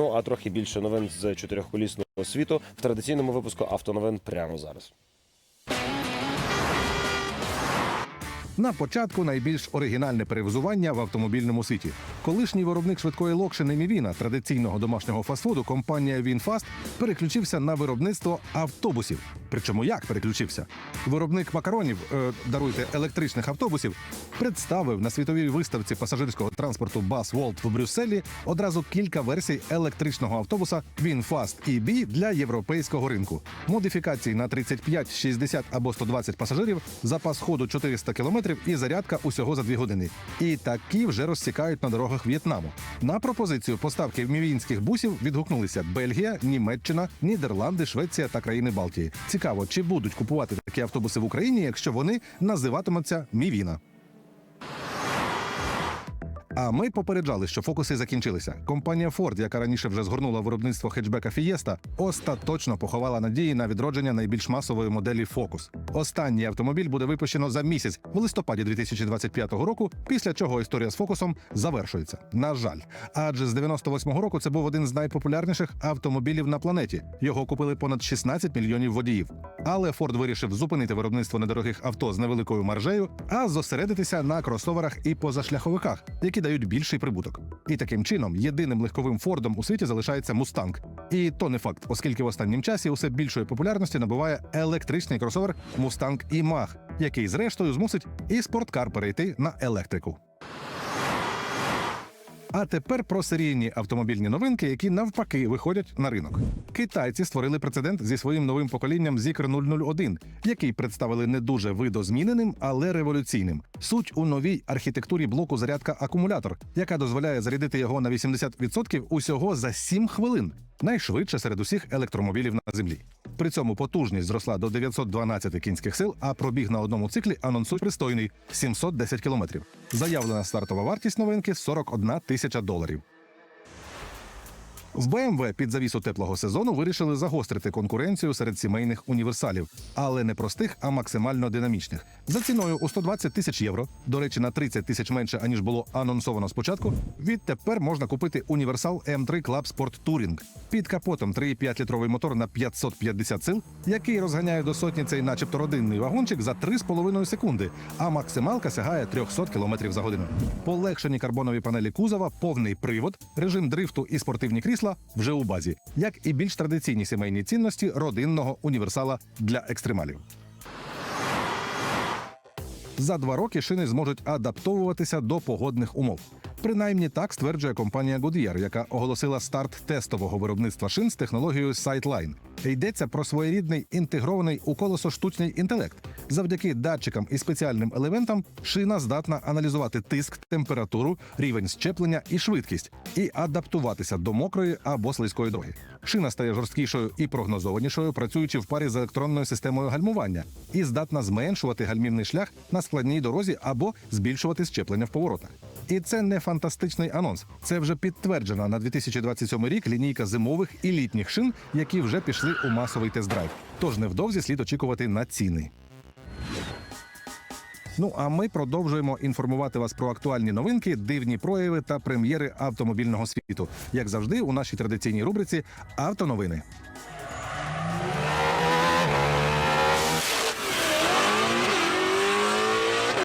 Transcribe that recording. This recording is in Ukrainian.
Ну а трохи більше новин з чотирьохколісного світу в традиційному випуску автоновин прямо зараз. На початку найбільш оригінальне перевзування в автомобільному світі. Колишній виробник швидкої локшини Мівіна, традиційного домашнього фастфуду, компанія Вінфаст переключився на виробництво автобусів. Причому як переключився? Виробник макаронів, е, даруйте електричних автобусів, представив на світовій виставці пасажирського транспорту Bus World в Брюсселі одразу кілька версій електричного автобуса VinFast EB для європейського ринку. Модифікації на 35, 60 або 120 пасажирів, запас ходу 400 км і зарядка усього за 2 години. І такі вже розсікають на дорогах В'єтнаму. На пропозицію поставки мівінських бусів відгукнулися Бельгія, Німеччина, Нідерланди, Швеція та країни Балтії. Цікаво, чи будуть купувати такі автобуси в Україні, якщо вони називатимуться Мівіна. А ми попереджали, що фокуси закінчилися. Компанія Ford, яка раніше вже згорнула виробництво хетчбека Fiesta, остаточно поховала надії на відродження найбільш масової моделі Focus. Останній автомобіль буде випущено за місяць в листопаді 2025 року, після чого історія з фокусом завершується. На жаль, адже з 98-го року це був один з найпопулярніших автомобілів на планеті. Його купили понад 16 мільйонів водіїв. Але Ford вирішив зупинити виробництво недорогих авто з невеликою маржею, а зосередитися на кросоверах і позашляховиках, які дають більший прибуток. І таким чином єдиним легковим Фордом у світі залишається Мустанг. І то не факт, оскільки в останнім часі усе більшої популярності набуває електричний кросовер Мустанг і Мах, який зрештою змусить і спорткар перейти на електрику. А тепер про серійні автомобільні новинки, які навпаки виходять на ринок. Китайці створили прецедент зі своїм новим поколінням Zikr 001, який представили не дуже видозміненим, але революційним. Суть у новій архітектурі блоку зарядка акумулятор, яка дозволяє зарядити його на 80% усього за 7 хвилин. Найшвидше серед усіх електромобілів на землі. При цьому потужність зросла до 912 кінських сил, а пробіг на одному циклі анонсують пристойний 710 кілометрів. Заявлена стартова вартість новинки 41 тисяча доларів. В BMW під завісу теплого сезону вирішили загострити конкуренцію серед сімейних універсалів, але не простих, а максимально динамічних. За ціною у 120 тисяч євро, до речі, на 30 тисяч менше аніж було анонсовано спочатку. Відтепер можна купити універсал M3 Club Sport Touring. Під капотом 3,5 літровий мотор на 550 сил, який розганяє до сотні цей, начебто, родинний вагончик за 3,5 секунди, а максималка сягає 300 км за годину. Полегшені карбонові панелі кузова, повний привод, режим дрифту і спортивні крісла вже у базі, як і більш традиційні сімейні цінності родинного універсала для екстремалів. За два роки шини зможуть адаптовуватися до погодних умов. Принаймні так стверджує компанія Goodyear, яка оголосила старт тестового виробництва шин з технологією Sightline. Йдеться про своєрідний інтегрований у колесо штучний інтелект. Завдяки датчикам і спеціальним елементам шина здатна аналізувати тиск, температуру, рівень щеплення і швидкість, і адаптуватися до мокрої або слизької дороги. Шина стає жорсткішою і прогнозованішою, працюючи в парі з електронною системою гальмування, і здатна зменшувати гальмівний шлях на складній дорозі або збільшувати щеплення в поворотах. І це не фантастичний анонс. Це вже підтверджена на 2027 рік лінійка зимових і літніх шин, які вже пішли у масовий тест-драйв. Тож невдовзі слід очікувати на ціни. Ну а ми продовжуємо інформувати вас про актуальні новинки, дивні прояви та прем'єри автомобільного світу. Як завжди, у нашій традиційній рубриці Автоновини.